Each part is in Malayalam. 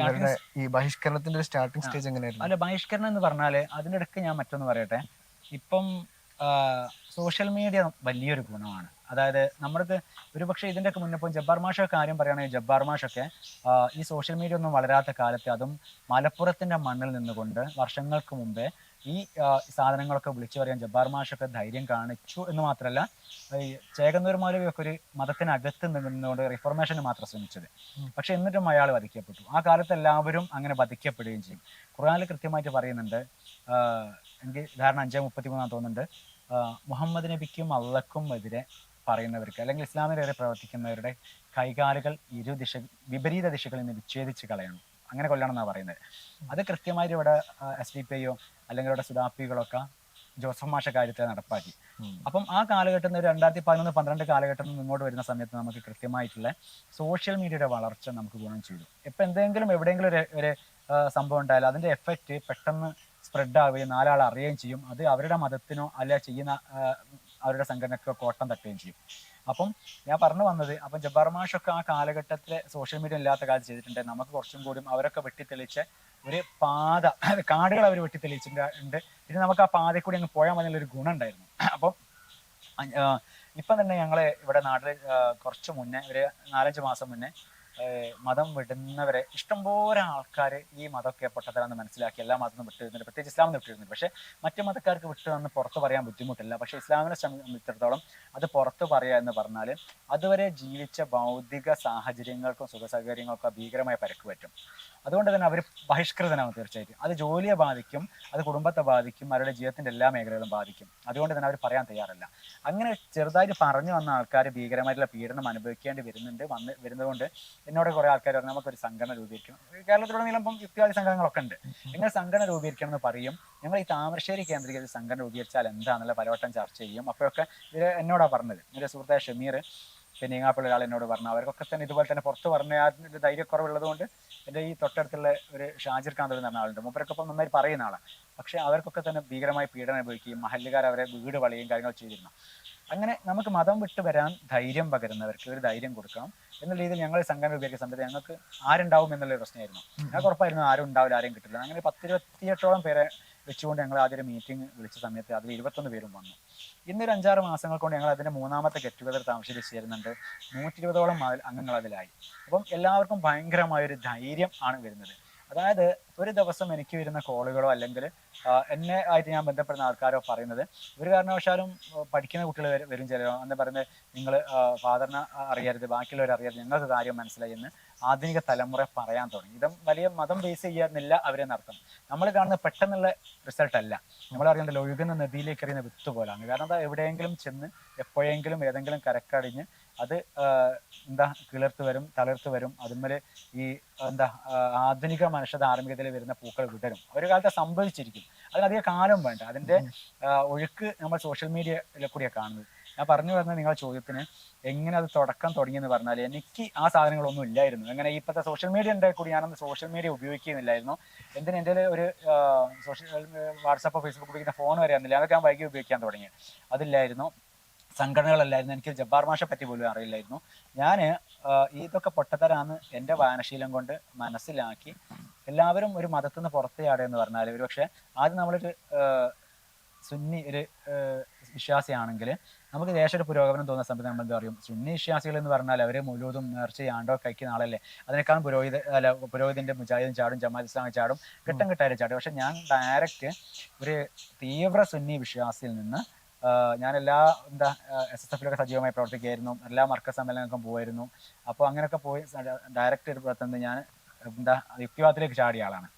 ഇവരുടെ ഈ ബഹിഷ്കരണത്തിന്റെ സ്റ്റാർട്ടിംഗ് സ്റ്റേജ് എങ്ങനെയായിരുന്നു? അല്ല ബഹിഷ്കരണം എന്ന് പറഞ്ഞാൽ അതിന്റെ ഇടയ്ക്ക് ഞാൻ മറ്റൊന്ന് പറയട്ടെ. ഇപ്പം സോഷ്യൽ മീഡിയ വലിയൊരു ഗുണമാണ്. അതായത് നമ്മൾക്ക് ഒരുപക്ഷെ ഇതിന്റെയൊക്കെ മുന്നിപ്പം ജബ്ബാർ മാഷൊക്കെ കാര്യം പറയുകയാണെങ്കിൽ ജബ്ബാർ മാഷൊക്കെ ഈ സോഷ്യൽ മീഡിയ ഒന്നും വളരാത്ത കാലത്ത് അതും മലപ്പുറത്തിന്റെ മണ്ണിൽ നിന്നുകൊണ്ട് വർഷങ്ങൾക്ക് മുമ്പേ ഈ സാധനങ്ങളൊക്കെ വിളിച്ചു പറയാൻ ജബ്ബാർ മാഷൊക്കെ ധൈര്യം കാണിച്ചു എന്ന് മാത്രമല്ല ഈ ചേകന്നൂർ മൗലവിയൊക്കെ ഒരു മതത്തിനകത്ത് നിന്നുകൊണ്ട് റിഫോർമേഷന് മാത്രം ശ്രമിച്ചത്. പക്ഷെ എന്നിട്ടും അയാൾ വധിക്കപ്പെട്ടു. ആ കാലത്ത് എല്ലാവരും അങ്ങനെ വധിക്കപ്പെടുകയും ചെയ്യും. ഖുറാനിൽ കൃത്യമായിട്ട് പറയുന്നുണ്ട് എനിക്ക് ധാരണ അഞ്ചേ മുപ്പത്തി മൂന്നാം തോന്നുന്നുണ്ട് മുഹമ്മദ് നബിക്കും അള്ളക്കും എതിരെ പറയുന്നവർക്ക് അല്ലെങ്കിൽ ഇസ്ലാമിനെതിരെ പ്രവർത്തിക്കുന്നവരുടെ കൈകാലുകൾ ഇരു ദിശ വിപരീത ദിശകളിൽ നിന്ന് വിച്ഛേദിച്ച് കളയണം. അങ്ങനെ കൊല്ലണം എന്നാണ് പറയുന്നത്. അത് കൃത്യമായിട്ട് ഇവിടെ എസ് ഡി പി ഐയോ അല്ലെങ്കിൽ ഇവിടെ സുഡാപ്പികളൊക്കെ ജോസഫ് മാഷ കാര്യത്തെ നടപ്പാക്കി. അപ്പം ആ കാലഘട്ടം ഒരു രണ്ടായിരത്തി പതിനൊന്ന് പന്ത്രണ്ട് കാലഘട്ടം ഇങ്ങോട്ട് വരുന്ന സമയത്ത് നമുക്ക് കൃത്യമായിട്ടുള്ള സോഷ്യൽ മീഡിയയുടെ വളർച്ച നമുക്ക് ഗുണം ചെയ്തു. ഇപ്പം എന്തെങ്കിലും എവിടെയെങ്കിലും ഒരു ഒരു സംഭവം ഉണ്ടായാലും അതിന്റെ എഫക്റ്റ് പെട്ടെന്ന് സ്പ്രെഡ് ആവുകയും നാലാൾ അറിയുകയും ചെയ്യും. അത് അവരുടെ മതത്തിനോ അല്ല ചെയ്യുന്ന അവരുടെ സംഘടനയ്ക്ക് കോട്ടം തട്ടുകയും ചെയ്യും. അപ്പം ഞാൻ പറഞ്ഞു വന്നത് അപ്പം ജബ്ബാർ മാഷൊക്കെ ആ കാലഘട്ടത്തിലെ സോഷ്യൽ മീഡിയ ഇല്ലാത്ത കാലത്ത് ചെയ്തിട്ടുണ്ട്. നമുക്ക് കുറച്ചും കൂടി അവരൊക്കെ വെട്ടിത്തെളിച്ച ഒരു പാത കാടുകൾ അവർ വെട്ടിത്തെളിച്ചിട്ടുണ്ട്. പിന്നെ നമുക്ക് ആ പാതയിൽ കൂടി അങ്ങ് പോയാൽ മതി ഒരു ഗുണം ഉണ്ടായിരുന്നു. അപ്പം ഇപ്പം തന്നെ ഞങ്ങൾ ഇവിടെ നാട്ടിൽ കുറച്ച് മുന്നേ ഒരു നാലഞ്ച് മാസം മുന്നേ മതം വിടുന്നവരെ ഇഷ്ടംപോലെ ആൾക്കാർ ഈ മതമൊക്കെ പൊട്ടത്തരാന്ന് മനസ്സിലാക്കി എല്ലാ മതത്തിനും വിട്ടിരുന്നില്ല. പ്രത്യേകിച്ച് ഇസ്ലാമിന് വിട്ടിരുന്നില്ല. പക്ഷേ മറ്റു മതക്കാർക്ക് വിട്ടു തന്ന് പുറത്ത് പറയാൻ ബുദ്ധിമുട്ടില്ല. പക്ഷേ ഇസ്ലാമിനെ സംബന്ധിച്ചിടത്തോളം അത് പുറത്ത് പറയുക എന്ന് പറഞ്ഞാൽ അതുവരെ ജീവിച്ച ഭൗതിക സാഹചര്യങ്ങൾക്കും സുഖസൗകര്യങ്ങൾക്കും ഭീകരമായ പരക്ക് പറ്റും. അതുകൊണ്ട് തന്നെ അവർ ബഹിഷ്കൃതനാവും തീർച്ചയായിട്ടും. അത് ജോലിയെ ബാധിക്കും അത് കുടുംബത്തെ ബാധിക്കും അവരുടെ ജീവിതത്തിന്റെ എല്ലാ മേഖലകളും ബാധിക്കും. അതുകൊണ്ട് തന്നെ അവർ പറയാൻ തയ്യാറല്ല. അങ്ങനെ ചെറുതായിട്ട് പറഞ്ഞു വന്ന ആൾക്കാർ ഭീകരമായിട്ടുള്ള പീഡനം അനുഭവിക്കേണ്ടി വരുന്നുണ്ട് വന്ന് വരുന്നതുകൊണ്ട് എന്നോട് കുറെ ആൾക്കാർ പറഞ്ഞു നമുക്കൊരു സംഘടന രൂപീകരിക്കണം. കേരളത്തിലുടനീളം ഇപ്പം യുക്തിവാദി സംഘടനകളൊക്കെ ഉണ്ട്. നിങ്ങൾ സംഘടന രൂപീകരിക്കണം എന്ന് പറയും. ഞങ്ങൾ ഈ താമരശ്ശേരി കേന്ദ്രീകരിച്ച് സംഘടന രൂപീകരിച്ചാൽ എന്താണെന്നുള്ള പലവട്ടം ചർച്ച ചെയ്യും. അപ്പോഴൊക്കെ ഇവർ എന്നോടാണ് പറഞ്ഞത്. എന്റെ സുഹൃത്തായ ഷമീർ പിന്നെ ഈങ്ങാപ്പുള്ള ഒരാൾ എന്നോട് പറഞ്ഞു. അവർക്കൊക്കെ തന്നെ ഇതുപോലെ തന്നെ പുറത്ത് പറഞ്ഞ ധൈര്യക്കുറവുള്ളത് കൊണ്ട് എന്റെ ഈ തൊട്ടടുത്തുള്ള ഒരു ഷാജിർ കാന്തൽ എന്ന് പറഞ്ഞ ആളുണ്ട്. മൂപ്പരൊക്കെ ഇപ്പം നന്നായി പറയുന്ന ആളാണ് പക്ഷേ അവർക്കൊക്കെ തന്നെ ഭീകരമായി പീഡനം അനുഭവിക്കുകയും മഹല്ലുകാർ അവരെ വീട് വളയുകയും കാര്യങ്ങൾ ചെയ്തിരുന്നു. അങ്ങനെ നമുക്ക് മതം വിട്ട് വരാൻ ധൈര്യം പകരുന്നവർക്ക് ഒരു ധൈര്യം കൊടുക്കാം എന്ന രീതിയിൽ ഞങ്ങൾ സംഘടന രൂപീകരിക്കുന്ന സമയത്ത് ഞങ്ങൾക്ക് ആരുണ്ടാവും എന്നുള്ള പ്രശ്നമായിരുന്നു. ഞങ്ങൾക്ക് ഉറപ്പായിരുന്നു ആരും ഉണ്ടാവില്ല ആരെയും കിട്ടില്ല. അങ്ങനെ പത്തിരുപത്തിയെട്ടോളം പേരെ വെച്ചുകൊണ്ട് ഞങ്ങൾ ആദ്യം ഒരു മീറ്റിംഗ് വിളിച്ച സമയത്ത് അതിൽ ഇരുപത്തൊന്ന് പേരും വന്നു. ഇന്നൊരു അഞ്ചാറ് മാസങ്ങൾ കൊണ്ട് ഞങ്ങൾ അതിന്റെ മൂന്നാമത്തെ ഗെറ്റ് ടുഗദർ താമസിച്ച് ചേരുന്നുണ്ട് നൂറ്റി ഇരുപതോളം അംഗങ്ങൾ അതിലായി. അപ്പം എല്ലാവർക്കും ഭയങ്കരമായ ഒരു ധൈര്യം ആണ് വരുന്നത്. അതായത് ഒരു ദിവസം എനിക്ക് വരുന്ന കോളുകളോ അല്ലെങ്കിൽ എന്നെ ആയിട്ട് ഞാൻ ബന്ധപ്പെടുന്ന ആൾക്കാരോ പറയുന്നത് ഒരു കാരണവശാലും പഠിക്കുന്ന കുട്ടികൾ വരും- ചിലരോ. എന്ന് പറയുന്നത് നിങ്ങൾ ഫാദറിനെ അറിയരുത് ബാക്കിയുള്ളവർ അറിയരുത് ഞങ്ങൾക്ക് കാര്യം മനസ്സിലായി എന്ന് ആധുനിക തലമുറ പറയാൻ തുടങ്ങി. ഇതും വലിയ മതം ബേസ് ചെയ്യാറില്ല നടത്തും നമ്മൾ കാണുന്ന പെട്ടെന്നുള്ള റിസൾട്ട് അല്ല. നമ്മൾ അറിയണ്ടല്ലോ ഒഴുകുന്ന നദിയിലേക്ക് എറിയുന്ന വിത്ത് പോലാണ് കാരണം എന്താ? എവിടെയെങ്കിലും ചെന്ന് എപ്പോഴെങ്കിലും ഏതെങ്കിലും കരക്കടിഞ്ഞ് അത് എന്താ കിളിർത്ത് വരും തളിർത്ത് വരും. അതുമ്മേൽ ഈ എന്താ ആധുനിക മനുഷ്യ ധാർമ്മികതയിൽ വരുന്ന പൂക്കൾ വിടരും. ഒരു കാലത്ത് സംഭവിച്ചിരിക്കും. അതിനധികം കാലം വേണ്ട. അതിന്റെ ഒഴുക്ക് നമ്മൾ സോഷ്യൽ മീഡിയയിലെ കൂടിയാണ് കാണുന്നത്. ഞാൻ പറഞ്ഞു വരുന്ന നിങ്ങളുടെ ചോദ്യത്തിന് എങ്ങനെ അത് തുടക്കം തുടങ്ങിയെന്ന് പറഞ്ഞാൽ എനിക്ക് ആ സാധനങ്ങളൊന്നും ഇല്ലായിരുന്നു. അങ്ങനെ ഇപ്പോഴത്തെ സോഷ്യൽ മീഡിയ ഉണ്ടായി കൂടി ഞാനന്ന് സോഷ്യൽ മീഡിയ ഉപയോഗിക്കുന്നില്ലായിരുന്നു. എന്തിന് എന്റെ ഒരു സോഷ്യൽ വാട്സാപ്പോ ഫേസ്ബുക്ക് ഉപയോഗിക്കുന്ന ഫോൺ വരെ ഒന്നുമില്ല അതൊക്കെ ഞാൻ വൈകി ഉപയോഗിക്കാൻ തുടങ്ങി. അതില്ലായിരുന്നു. സംഘടനകളല്ലായിരുന്നു. എനിക്ക് ജബ്ബാർ മാഷെ പറ്റി പോലും അറിയില്ലായിരുന്നു. ഞാൻ ഇതൊക്കെ പൊട്ടത്തരാന്ന് എന്റെ വായനശീലം കൊണ്ട് മനസ്സിലാക്കി എല്ലാവരും ഒരു മതത്തിൽ നിന്ന് പുറത്ത് എന്ന് പറഞ്ഞാൽ ഒരു പക്ഷേ ആദ്യം നമ്മളൊരു സുന്നി ഒരു വിശ്വാസിയാണെങ്കിൽ നമുക്ക് ദേശ പുരോഗമനം തോന്നുന്ന സമയത്ത് നമ്മൾ എന്താ പറയും? സുന്നി വിശ്വാസികൾ എന്ന് പറഞ്ഞാൽ അവർ മുഴുവതും നേർച്ച ആണ്ടോ കഴിക്കുന്ന ആളല്ലേ? അതിനേക്കാളും പുരോഹിത അല്ല പുരോഹിതന്റെ മുജാഹിദും ചാടും ജമാഅത്ത് ഇസ്ലാമി ചാടും ഘട്ടം ഘട്ടമായിട്ട് ചാടും. പക്ഷെ ഞാൻ ഡയറക്റ്റ് ഒരു തീവ്ര സുന്നി വിശ്വാസിയിൽ നിന്ന് ഞാൻ എല്ലാ എന്താ എസ് എസ് എഫിലൊക്കെ സജീവമായി പ്രവർത്തിക്കുകയായിരുന്നു. എല്ലാ മർക്ക സമ്മേളനങ്ങൾക്കും പോകുമായിരുന്നു അപ്പോൾ അങ്ങനെയൊക്കെ പോയി ഡയറക്റ്റ് പ്രവർത്തനം ഞാൻ എന്താ യുക്തിവാദത്തിലേക്ക് ചാടിയ ആളാണ്.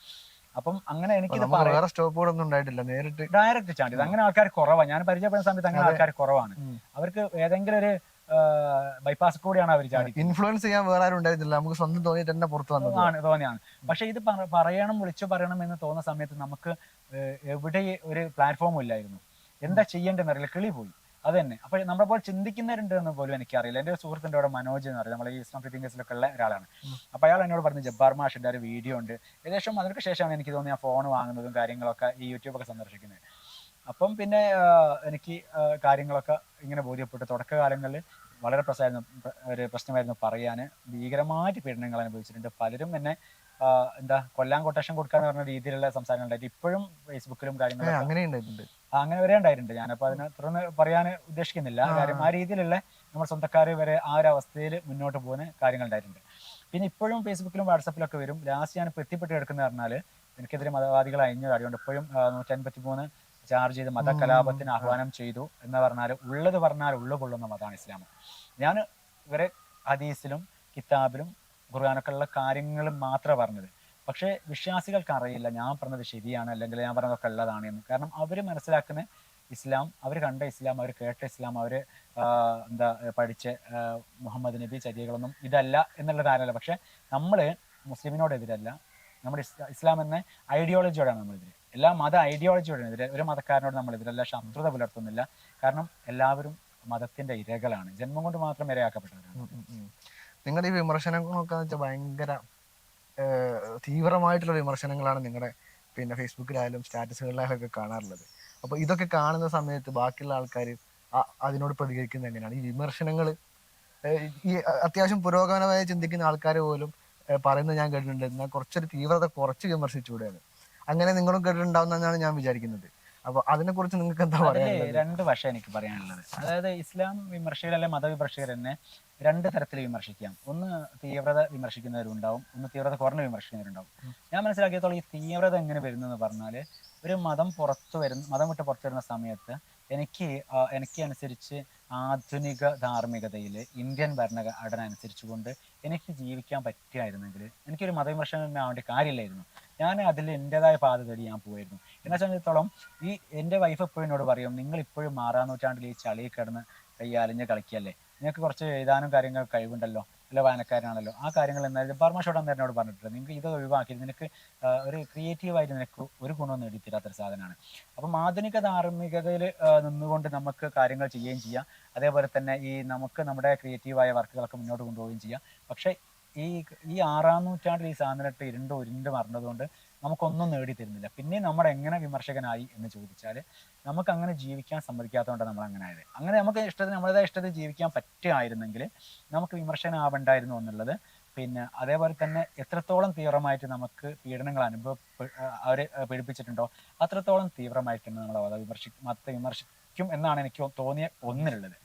അപ്പം അങ്ങനെ എനിക്ക് വേറെ സ്റ്റോപ്പുകളൊന്നും ഉണ്ടായിട്ടില്ല. നേരിട്ട് ഡയറക്റ്റ് ചാടിയത് അങ്ങനെ ആൾക്കാർ കുറവാണ് ഞാൻ പരിചയപ്പെടുന്ന സമയത്ത് അങ്ങനെ ആൾക്കാർ കുറവാണ്. അവർക്ക് ഏതെങ്കിലും ഒരു ബൈപ്പാസ് കൂടിയാണ് അവർ ചാടി. ഇൻഫ്ലുവൻസ് ചെയ്യാൻ വേറെ ആരും ഉണ്ടായിരുന്നില്ല. നമുക്ക് സ്വന്തം തോന്നിയിട്ട് തന്നെ പുറത്തു വന്നത്. ആണ് തോന്നിയാണ്. പക്ഷെ ഇത് പറയണം വിളിച്ചു പറയണം എന്ന് തോന്നുന്ന സമയത്ത് നമുക്ക് എവിടെ ഒരു പ്ലാറ്റ്ഫോം ഇല്ലായിരുന്നു. എന്താ ചെയ്യേണ്ടതെന്ന് അറിയില്ല. കിളി പോയി. അത് തന്നെ അപ്പൊ നമ്മളെ പോലെ ചിന്തിക്കുന്നവരുണ്ട് എന്ന് പോലും എനിക്കറിയില്ല. എന്റെ ഒരു സുഹൃത്തിന്റെ അവിടെ മനോജ് എന്ന് പറയുന്നത് നമ്മളെ ഈ ഇസ്ലാം ഫിറ്റിംഗസിലൊക്കെ ഉള്ള ഒരാളാണ്. അപ്പൊ അയാൾ എന്നോട് പറഞ്ഞു ജബ്ബാർ മാഷിന്റെ ഒരു വീഡിയോ ഉണ്ട്. ഏകദേശം അതിനൊക്കെ ശേഷമാണ് എനിക്ക് തോന്നി ആ ഫോൺ വാങ്ങുന്നതും കാര്യങ്ങളൊക്കെ ഈ യൂട്യൂബൊക്കെ സന്ദർശിക്കുന്നത്. അപ്പം പിന്നെ എനിക്ക് കാര്യങ്ങളൊക്കെ ഇങ്ങനെ ബോധ്യപ്പെട്ടു തുടക്കകാലങ്ങളിൽ വളരെ പ്രശ്നമായിരുന്നു ഒരു പ്രശ്നമായിരുന്നു പറയാൻ. ഭീകരമായിട്ട് പീഡനങ്ങൾ അനുഭവിച്ചിട്ടുണ്ട്. പലരും എന്നെ എന്താ കൊല്ലാൻ കൊട്ടേഷൻ കൊടുക്കാന്ന് പറഞ്ഞ രീതിയിലുള്ള സംസാരങ്ങൾ ഉണ്ടായിട്ട് ഇപ്പോഴും ഫേസ്ബുക്കിലും കാര്യങ്ങളും അങ്ങനെ ഉണ്ടായിട്ടുണ്ട്. അങ്ങനെ വരെ ഉണ്ടായിട്ടുണ്ട്. ഞാനപ്പോൾ അതിനെ തുറന്ന് പറയാൻ ഉദ്ദേശിക്കുന്നില്ല. ആ. കാര്യം ആ രീതിയിലുള്ള നമ്മുടെ സ്വന്തക്കാർ വരെ ആ ഒരു അവസ്ഥയിൽ മുന്നോട്ട് പോകുന്ന കാര്യങ്ങൾ ഉണ്ടായിട്ടുണ്ട് പിന്നെ ഇപ്പോഴും ഫേസ്ബുക്കിലും വാട്സപ്പിലൊക്കെ വരും. ലാസ്റ്റ് ഞാൻ ഇപ്പൊ എത്തിപ്പെട്ട് കിടക്കുന്നത് പറഞ്ഞാൽ എനിക്കെതിരെ മതവാദികൾ അയഞ്ഞ കാര്യമുണ്ട് ഇപ്പോഴും നൂറ്റി അൻപത്തി മൂന്ന് ചാർജ് ചെയ്ത് മതകലാപത്തിന് ആഹ്വാനം ചെയ്തു എന്ന് പറഞ്ഞാൽ ഉള്ളത് പറഞ്ഞാൽ ഉള്ളു കൊള്ളുന്ന മതമാണ് ഇസ്ലാം ഞാൻ ഇവരെ ഹദീസിലും കിതാബിലും ഖുർആാനൊക്കെ ഉള്ള കാര്യങ്ങൾ മാത്രമാണ് പറഞ്ഞത്. പക്ഷേ വിശ്വാസികൾക്ക് അറിയില്ല ഞാൻ പറഞ്ഞത് ശരിയാണ് അല്ലെങ്കിൽ ഞാൻ പറഞ്ഞതൊക്കെ ഉള്ളതാണ് എന്ന്. കാരണം അവർ മനസ്സിലാക്കുന്ന ഇസ്ലാം അവർ കണ്ട ഇസ്ലാം അവർ കേട്ട ഇസ്ലാം അവർ എന്താ പഠിച്ച മുഹമ്മദ് നബി ചര്യകളൊന്നും ഇതല്ല എന്നുള്ള കാര്യമല്ല പക്ഷെ നമ്മൾ മുസ്ലിമിനോടെതിരല്ല. നമ്മുടെ ഇസ്ലാ- എന്ന ഐഡിയോളജിയോടാണ് നമ്മളെതിരെ. എല്ലാ മത ഐഡിയോളജിയോടാണ് എതിരെ. ഒരു മതക്കാരനോട് നമ്മൾ എതിരല്ല ശത്രുത പുലർത്തുന്നില്ല. കാരണം എല്ലാവരും മതത്തിന്റെ ഇരകളാണ്. ജന്മം കൊണ്ട് മാത്രം ഇരയാക്കപ്പെട്ടവരാണ്. നിങ്ങളുടെ ഈ വിമർശനങ്ങളൊക്കെ വെച്ചാൽ ഭയങ്കര തീവ്രമായിട്ടുള്ള വിമർശനങ്ങളാണ് നിങ്ങളുടെ പിന്നെ ഫേസ്ബുക്കിലായാലും സ്റ്റാറ്റസുകളിലായാലും ഒക്കെ കാണാറുള്ളത്. അപ്പൊ ഇതൊക്കെ കാണുന്ന സമയത്ത് ബാക്കിയുള്ള ആൾക്കാർ അതിനോട് പ്രതികരിക്കുന്നത് എങ്ങനെയാണ്? ഈ വിമർശനങ്ങൾ ഈ അത്യാവശ്യം പുരോഗമനമായി ചിന്തിക്കുന്ന ആൾക്കാർ പോലും പറയുന്നത് ഞാൻ കേട്ടിട്ടുണ്ട്. എന്നാൽ കുറച്ചൊരു തീവ്രത കുറച്ച് വിമർശിച്ചുകൂടെയാണ് അങ്ങനെ നിങ്ങളും കേട്ടിട്ടുണ്ടാവുന്നതാണ് ഞാൻ വിചാരിക്കുന്നത്. അപ്പൊ അതിനെ കുറിച്ച് നിങ്ങൾക്ക് എന്താ പറയാ രണ്ട് വശം എനിക്ക് പറയാനുള്ളത്. അതായത് ഇസ്ലാം വിമർശകർ അല്ലെ മതവിമർശകർ തന്നെ രണ്ട് തരത്തിൽ വിമർശിക്കാം. ഒന്ന് തീവ്രത വിമർശിക്കുന്നവരുണ്ടാവും ഒന്ന് തീവ്രത കുറഞ്ഞ വിമർശിക്കുന്നവരുണ്ടാവും. ഞാൻ മനസ്സിലാക്കിയത്തോളം ഈ തീവ്രത എങ്ങനെ വരുന്നു എന്ന് പറഞ്ഞാൽ ഒരു മതം പുറത്തു വരുന്ന മതം വിട്ട് പുറത്തു വരുന്ന സമയത്ത് എനിക്ക് എനിക്ക് അനുസരിച്ച് ആധുനിക ധാർമ്മികതയിൽ ഇന്ത്യൻ ഭരണഘടന അനുസരിച്ചുകൊണ്ട് എനിക്ക് ജീവിക്കാൻ പറ്റുമായിരുന്നെങ്കിൽ എനിക്കൊരു മതവിമർശനം ആവേണ്ട കാര്യമില്ലായിരുന്നു. ഞാൻ അതിൽ എന്റെതായ പാത തേടി ഞാൻ പോയിരുന്നു. എന്നെ സംബന്ധിച്ചിടത്തോളം ഈ എന്റെ വൈഫ് എപ്പോഴും എന്നോട് പറയും നിങ്ങൾ ഇപ്പോഴും മാറാൻ നൂറ്റാണ്ടിൽ ഈ ചളിയിൽ കിടന്ന് കൈ അലിഞ്ഞ് കളിക്കല്ലേ? നിങ്ങൾക്ക് കുറച്ച് എഴുതാനും കാര്യങ്ങൾ കഴിവുണ്ടല്ലോ? അല്ല വായനക്കാരനാണല്ലോ? ആ കാര്യങ്ങൾ എന്നാലും പർമ്മഷോട് അന്ന് എന്നോട് പറഞ്ഞിട്ടുണ്ട്. നിങ്ങൾക്ക് ഇത് ഒഴിവാക്കി നിനക്ക് ഒരു ക്രിയേറ്റീവായിട്ട് നിനക്ക് ഒരു ഗുണവും നേടിത്തരാത്തൊരു സാധനമാണ്. അപ്പം ആധുനിക ധാർമ്മികതയിൽ നിന്നുകൊണ്ട് നമുക്ക് കാര്യങ്ങൾ ചെയ്യുകയും ചെയ്യാം. അതേപോലെ തന്നെ ഈ നമുക്ക് നമ്മുടെ ക്രിയേറ്റീവായ വർക്കുകളൊക്കെ മുന്നോട്ട് കൊണ്ടുപോവുകയും ചെയ്യാം. പക്ഷേ ഈ ഈ ആറാം നൂറ്റാണ്ടിൽ ഈ സാധനമായിട്ട് ഇരുണ്ട് ഉരുണ്ട് മറന്നതുകൊണ്ട് നമുക്കൊന്നും നേടി തരുന്നില്ല. പിന്നെ നമ്മൾ എങ്ങനെ വിമർശകനായി എന്ന് ചോദിച്ചാൽ നമുക്ക് അങ്ങനെ ജീവിക്കാൻ സമ്മതിക്കാത്തതുകൊണ്ടാണ് നമ്മൾ അങ്ങനെ ആയത് അങ്ങനെ നമുക്ക് ഇഷ്ടത്തിന് നമ്മളേതായ ഇഷ്ടത്തിൽ ജീവിക്കാൻ പറ്റുമായിരുന്നെങ്കിൽ നമുക്ക് വിമർശനാവണ്ടായിരുന്നു എന്നുള്ളത്. പിന്നെ അതേപോലെ തന്നെ എത്രത്തോളം തീവ്രമായിട്ട് നമുക്ക് പീഡനങ്ങൾ അനുഭവ അവർ പീഡിപ്പിച്ചിട്ടുണ്ടോ അത്രത്തോളം തീവ്രമായിട്ട് നമ്മൾ വിമർശി മത വിമർശിക്കും എന്നാണ് എനിക്ക് തോന്നിയ ഒന്നിനുള്ളത്